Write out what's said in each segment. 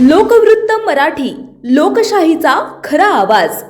लोकवृत्त मराठी लोकशाहीचा खरा आवाज.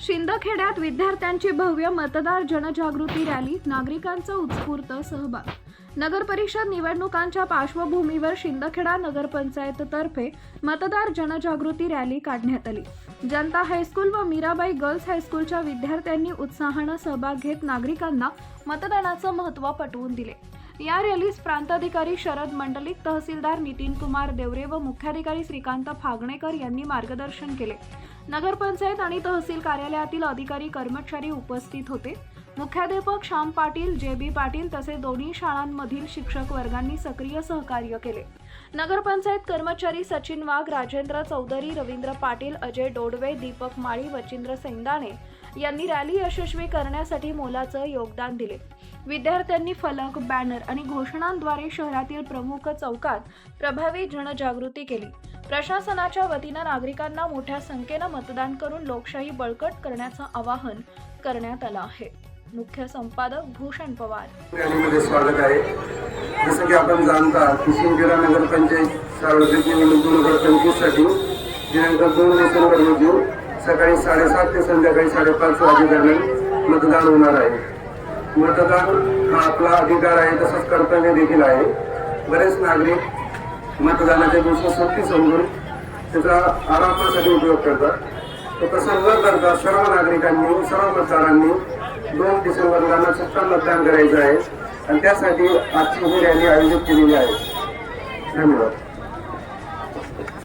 शिंदखेड्यात विद्यार्थ्यांची भव्य मतदार जनजागृती रॅली नागरिकांचा उत्स्फूर्त सहभाग. नगर परिषद निवडणुकांच्या पार्श्वभूमीवर शिंदखेडा नगरपंचायततर्फे मतदार जनजागृती रॅली काढण्यात आली. जनता हायस्कूल व मीराबाई गर्ल्स हायस्कूलच्या विद्यार्थ्यांनी उत्साहानं सहभाग घेत नागरिकांना मतदानाचं महत्त्व पटवून दिले. या रॅलीस प्रांताधिकारी शरद मंडलिक तहसीलदार नितीन कुमार देवरे व मुख्याधिकारी श्रीकांत फागणेकर यांनी मार्गदर्शन केले. नगरपंचायत आणि तहसील कार्यालयातील अधिकारी कर्मचारी उपस्थित होते. मुख्याध्यापक श्याम पाटील जे बी पाटील तसेच दोन्ही शाळांमधील शिक्षक वर्गांनी सक्रिय सहकार्य केले. नगरपंचायत कर्मचारी सचिन वाघ राजेंद्र चौधरी रवींद्र पाटील अजय डोडवे दीपक माळी वचिंद्र सैंदाणे यांनी रॅली यशस्वी करण्यासाठी मोलाचं योगदान दिले. विद्यार्थ्यांनी फलक बॅनर आणि घोषणांद्वारे शहरातील प्रमुख चौकात प्रभावी जनजागृती केली. प्रशासनाच्या वतीनं नागरिकांना मोठ्या संख्येनं मतदान करून लोकशाही बळकट करण्याचं आवाहन करण्यात आलं आहे. मुख्य संपादक भूषण पवार. रॅलीमध्ये स्वागत आहे. जसं की आपण जाणता की नगरपंचायत सार्वत्रिक निवडणूक दोन हजार पंचवीससाठी दिनांक दोन डिसेंबर रोजी सकाळी साडेसात ते संध्याकाळी साडेपाच वाजेदरम्यान मतदान होणार आहे. मतदान हा आपला अधिकार आहे तसंच कर्तव्य देखील आहे. बरेच नागरिक मतदानाच्या दिवशी सक्ती समजून त्याचा आरामासाठी उपयोग करतात. तर तसं न करता सर्व नागरिकांनी सर्व मतदारांनी दोन डिसेंबरला नक्षत्र मतदान करायचं आहे. आणि त्यासाठी आजची ही रॅली आयोजित केलेली आहे. धन्यवाद.